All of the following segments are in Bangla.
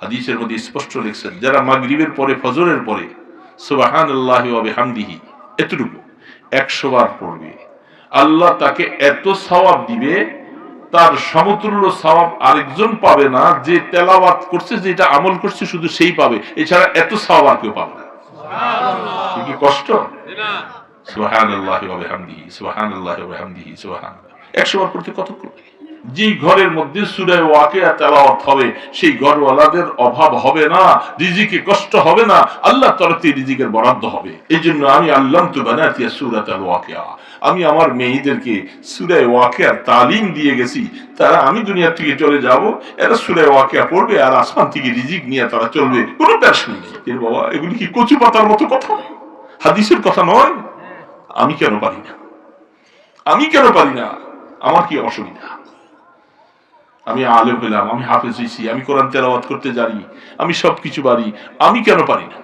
হাদিসের মধ্যে স্পষ্ট লিখছেন যারা মাগরিবের পরে ফজরের পরে সুবাহান আল্লাহ হামদিহি এতটুকু একশো বার পড়বে। আল্লাহ তাকে এত সওয়াব দিবে তার সমতুল্য সওয়াব আরেকজন পাবে না যে তেলাওয়াত করছে যেটা আমল করছে শুধু সেই পাবে। এছাড়া এত সওয়াব আর কেউ পাবে না। কি কি কষ্ট? সুবহানাল্লাহি ওয়া বিহামদিহি সুবহানাল্লাহি ওয়া বিহামদিহি সুবহানাল্লাহ। 100 বার পড়তে কত করবে যে ঘরের মধ্যে সূরা ওয়াকিয়া তেলাওয়াত হবে, সেই ঘরওয়ালাদের অভাব হবে না, রিজিকে কষ্ট হবে না আল্লাহ তরফ রিজিকের বরাদ্দ হবে। এই জন্য আমি আল্লাহ তু বানাতিয়া সূরাতাল ওয়াকিয়া। আমি আমার মেয়েদেরকে সূরা ওয়াকিয়ার তালিম দিয়ে গেছি। তারা, আমি দুনিয়া থেকে চলে যাব, এরা সূরা ওয়াকিয়া পড়বে, আর আসমান থেকে রিজিক নিয়ে তারা চলবে। কোনো টেনশন নেই। বাবা, এগুলি কি কচু পাতার মতো কথা? হাদিসের কথা নয়? আমি কেন পারি না? আমি কেন পারি না? আমার কি অসুবিধা? আমি আলেম হইলাম, আমি হাফেজ হয়েছি আমি কোরআন তেলাওয়াত করতে জানি, আমি সবকিছু পারি, আমি কেন পারি না?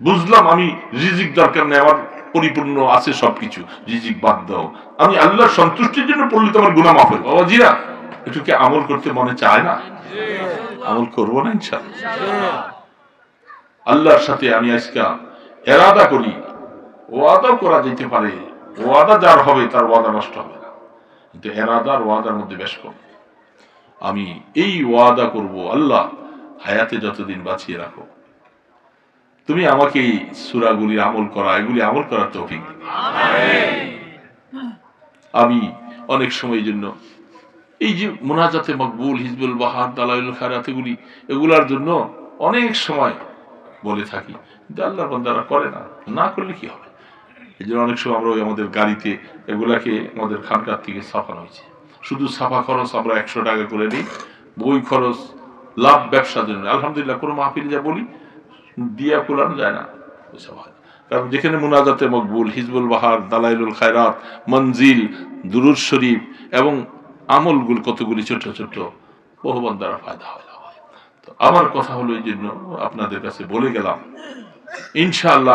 বুঝলাম আমি রিজিক দরকার নেই, আমার পরিপূর্ণ আছে সবকিছু, রিজিক বাদ দাও। আমি আল্লাহর সন্তুষ্টির জন্য পড়লে তো আমার গুণা মাফ হবে বাবা জিরা একটু কি আমল করতে মনে চায় না? আমল করব না ইনশাল্লাহ আল্লাহর সাথে আমি আজকে এরাদা করি ওয়াদা করা যেতে পারে, ওয়াদা যার হবে তার ওয়াদা নষ্ট হবে কিন্তু এরাদার ওয়াদার মধ্যে বেশ কম। আমি এই ওয়াদা করব আল্লাহ হায়াতে যতদিন বাঁচিয়ে রাখো। তুমি আমাকে এই সুরাগুলি আমল করা এগুলি আমল করার তৌফিক। আমি অনেক সময় জন্য এই যে মোনাজাতে মকবুল হিজবুল বাহার দালাইল খারাত এগুলি এগুলার জন্য অনেক সময় বলে থাকি। কিন্তু আল্লাহ বন্দারা করে না। না করলে কি হবে? এই জন্য অনেক সময় আমরা ওই আমাদের গাড়িতে এগুলাকে আমাদের খানকার থেকে ছাপানো হয়েছে শুধু ছাপা খরচ আমরা একশো টাকা করে নিই, বই খরচ, লাভ ব্যবসার জন্য। আলহামদুলিল্লাহ, কোনো মাহফিল যা বলি, দিয়া কুলানো যায় না। ওইসব হয় কারণ যেখানে মুনাজাতে মকবুল, হিজবুল বাহার, দালাইলুল খায়রাত মঞ্জিল দুরুদ শরীফ এবং আমলগুলো কতগুলি ছোট ছোট বহুবান দ্বারা ফায়দা হয়। তো আমার কথা হলো এই জন্য আপনাদের কাছে বলে গেলাম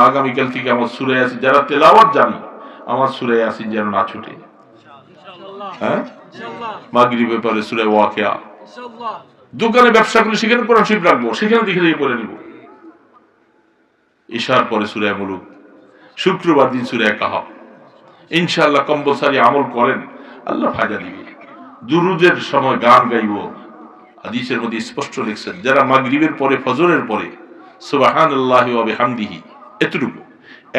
আগামীকাল থেকে আমার সুরে আসি যারা তেলাওয়াত জানি, আমার সুরে আসিন যেন না ছুটে। হ্যাঁ? মাগরি ব্যাপারে সুরে ওয়াকিয়া। দোকানে ব্যবসা করে সেখানে কোরআন রাখব, সেখানে দেখে পড়ে নিব। ঈশার পরে সুরে মুলুক, শুক্রবার দিন সুরে কাহাব ইনশাআল্লাহ কম্পালসারি আমল করেন, আল্লাহ ফায়দা দিবে দুরুদের সময় গান গাইব। হাদিসের মধ্যে স্পষ্ট লিখছেন, যারা মাগরিবের পরে, ফজরের পরে সুবাহান আল্লাহ হামদিহি এতটুকু।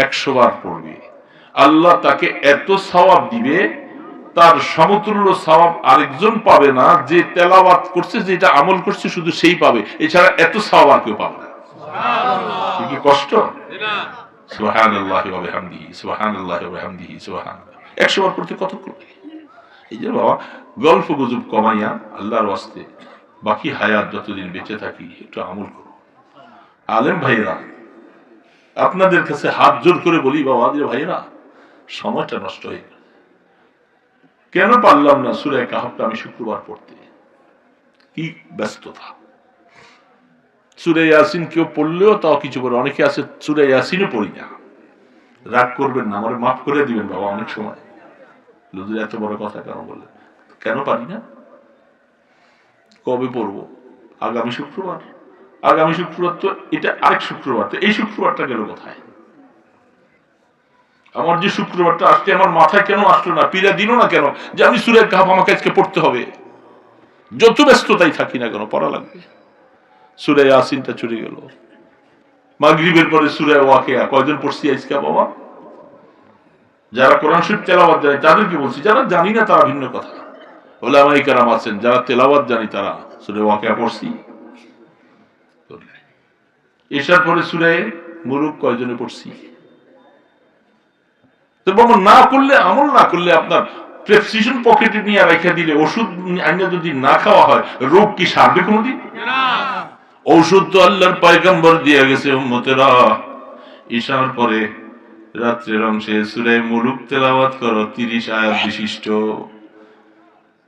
একশো বার পড়বে। আল্লাহ তাকে এত সওয়াব দিবে তার সমতুল্য সওয়াব আরেকজন পাবে না যে তেলাওয়াত করছে যেটা আমল করছে শুধু সেই পাবে। এছাড়া এত সওয়াব আর কেউ পাবে না। কি কি কষ্ট? সুবাহান আল্লাহ হামদিহি সুবাহান আল্লাহ হামদিহি সুবাহান একশো বার কত করবে এই যে বাবা গল্প গুজব কমাইয়া আল্লাহর ওয়াস্তে বাকি হায়াত যতদিন বেঁচে থাকি একটু আমল করো। আলেম ভাইরা আপনাদের কাছে হাত জোর করে বলি, বাবা, যে ভাইরা সময়টা নষ্ট হয়ে গেল। কেন পারলাম না সুরায় কাহাবটা আমি শুক্রবার পড়তে? কি ব্যস্ততা। সুরে ইয়াসিন কেউ পড়লেও তাও কিছু বলে অনেকে আছে সুরে ইয়াসিনও পড়ি না। রাগ করবেন না, আমার মাফ করে দিবেন বাবা, অনেক সময়। লুজুর এত বড় কথা কেন বললেন? কেন পারি না? কবে পড়ব? আগামী শুক্রবার। আগামী শুক্রবার তো এটা আরেক শুক্রবার তো, এই শুক্রবারটা গেল কোথায়? আমার যে শুক্রবারটা আসছে, আমার মাথায় কেন আসলো না? পীরা দিল না কেন? যে আমি সুরের কাহাব আমাকে আজকে পড়তে হবে। যত ব্যস্ততাই থাকি না কেন, পড়া লাগবে। সুরে আসিনটা চুরি গেল। মাগরিবের পরে সুরে ওয়াকিয়া। কয়জন পড়ছি আজকে, বাবা? যারা কোরআন শরীফ তেলাওয়াত জানে, তাদেরকে বলছি, যারা জানি না তারা ভিন্ন কথা। ওলামাই কারাম আছেন, যারা তেলাওয়াত জানি তারা সুরে ওয়াকিয়া পড়ছি। এসার পরে সুরে মুরুক কয়জনে পড়ছি? তো বাবা না করলে, আমল না করলে আপনার প্রেসক্রিপশন পকেটে নিয়ে রেখে দিলে ওষুধ আইনা যদি না খাওয়া হয়, রোগ কি সারবে কোনোদিন? ঔষধ তো আল্লাহর পায়গাম্বর দিয়ে গেছে উম্মতেরা। ঈশার পরে রাত্রের অংশে সুরে মুলুক তেলাওয়াত করো, তিরিশ আয়াত বিশিষ্ট।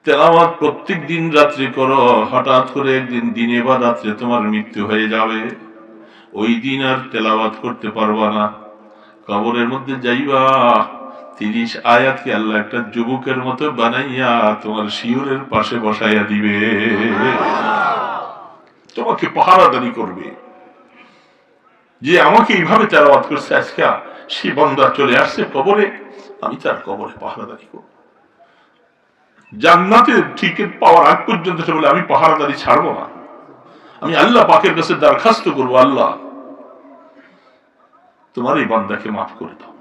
তেলাওয়াত প্রত্যেক দিন রাত্রে করো, হঠাৎ করে একদিন দিনে বা রাত্রে তোমার মৃত্যু হয়ে যাবে। ওই দিন আর তেলাওয়াত করতে পারবা না। কবরের মধ্যে যাইবা। তিরিশ আয়াতকে আল্লাহ একটা যুবকের মতো বানাইয়া তোমার শিওরের পাশে বসাইয়া দিবে। তোমাকে পাহারাদারি করবে। যে আমাকে এইভাবে তেলাওয়াত করছে আজকে, সে বন্দা চলে আসছে কবরে, আমি তার কবরে পাহারাদারি করব। জান্নাতের টিকিট পাওয়ার আগ পর্যন্ত সে বলে, আমি পাহারাদারি ছাড়বো না। আমি আল্লাহ পাকের কাছে দরখাস্ত করব, আল্লাহ। তোমার এই বান্দাকে মাফ করে দাও।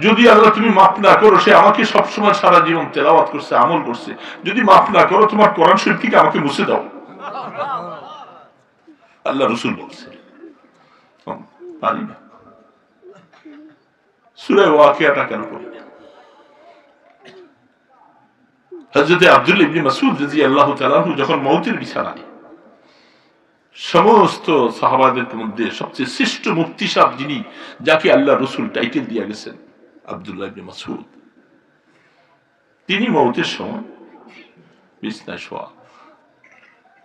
যদি আল্লাহ তুমি মাফ না করো, সে আমাকে সবসময় সারা জীবন তেলাওয়াত করছে, আমল করছে। যদি মাফ না করো, তোমার কোরআন শরীফ থেকে আমাকে মুছে দাও। আল্লাহ রসুল বলছে। পারি না। সুরায় ওয়াকিয়াটা কেন করি না? আব্দুল ইবনে মাসুদ রাজি আল্লাহ তালাহু যখন মৌতের বিছানায় সমস্ত সাহাবাদের মধ্যে সবচেয়ে শ্রেষ্ঠ মুক্তি সাহ যিনি, যাকে আল্লাহ রসুল টাইটেল দিয়ে গেছেন, আব্দুল্লাহ ইবনে মাসুদ তিনি মৌতের সময় বিছনায় শোয়া।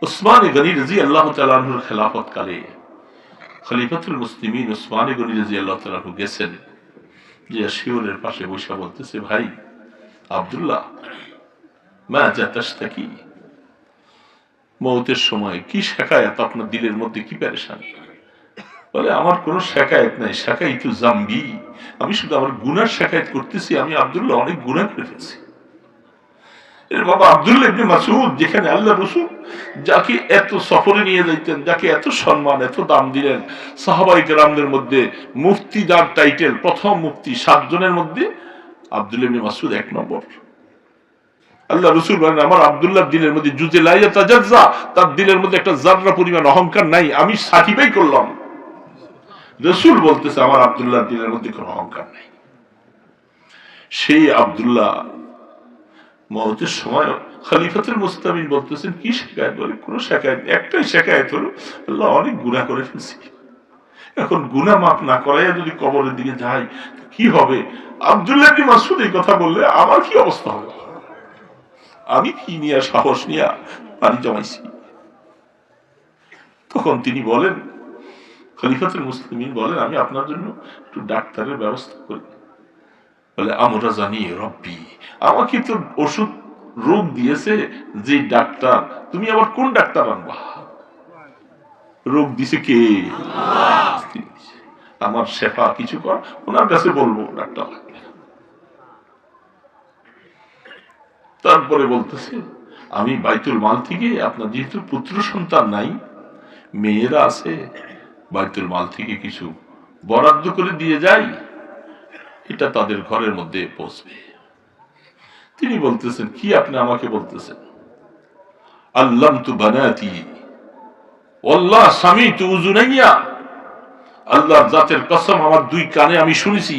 উসমান গনি রাজি আল্লাহ তালাহুর খেলাফত কালে খলিফাতুল মুসলিমিন উসমান গনি রাজি আল্লাহ তালাহু গেছেন, যে শিওরের পাশে বসে বলতেছে, ভাই, আব্দুল্লাহ, মা যা কি মৌতের সময় কি শেখায়াত আপনার দিলের মধ্যে কি প্যারেশান বলে, আমার কোনো শেখায়ত নাই, শেখাই তো জাম্বি। আমি শুধু আমার গুনার শেখায়ত করতেছি, আমি আবদুল্লাহ অনেক গুণা করে ফেলছি। এর বাবা আব্দুল্লাহ ইবনে মাসুদ যেখানে আল্লাহ রসুল যাকে এত সফরে নিয়ে যাইতেন, যাকে এত সম্মান, এত দাম দিলেন, সাহাবাই কেরামদের মধ্যে মুফতি যার টাইটেল প্রথম মুফতি সাতজনের মধ্যে আব্দুল ইবনে মাসুদ এক নম্বর। আল্লাহ রসুল বলেন, আমার আব্দুল্লাহ দিলের মধ্যে জুজে লাইয়া তাজাজ্জা, তার দিলের মধ্যে একটা জাররা পরিমাণ অহংকার নাই, আমি সাকিবাই করলাম। রসুল বলতেছে, আমার আব্দুল্লাহ দিলের মধ্যে কোনো অহংকার নাই। সেই আব্দুল্লাহ মহতের সময় খালিফাতুল মুস্তামিন বলতেছেন, কি শেখায়ত? বলে, কোনো শেখায়ত নেই। একটাই শেখায়ত হলো, আল্লাহ অনেক গুণা করে ফেলছি। এখন গুণা মাপ না করাইয়া যদি কবরের দিকে যাই, কি হবে? আব্দুল্লাহ ইবনে মাসুদ এই কথা বললে, আমার কি অবস্থা হবে? আমি কি নিয়ে সাহস নিয়ে পানি জমাইছি। তখন তিনি বলেন, খলিফাতুল মুসলিমিন বলেন, আমি আপনার জন্য একটু ডাক্তারের ব্যবস্থা করি। বলে, আমরা জানি রব্বি, আমাকে তো ওষুধ রোগ দিয়েছে যে ডাক্তার, তুমি আবার কোন ডাক্তার আনবা? রোগ দিছে কে? আমার শেফা, কিছু কর, ওনার কাছে বলব, ডাক্তার লাগবে না। তারপরে বলতেছে, আমি বাইতুল মাল থেকে আপনার যেহেতু পুত্র সন্তান নাই, মেয়েরা আছে, বাইতুল মাল থেকে কিছু বরাদ্দ করে দিয়ে যাই, এটা তাদের ঘরের মধ্যে পৌঁছবে। তিনি বলতেছেন, কি আপনি আমাকে বলতেছেন? আল্লাম তু বানাতি আল্লাহ স্বামী তু উজুনাইয়া আল্লাহর জাতের কসম আমার দুই কানে আমি শুনেছি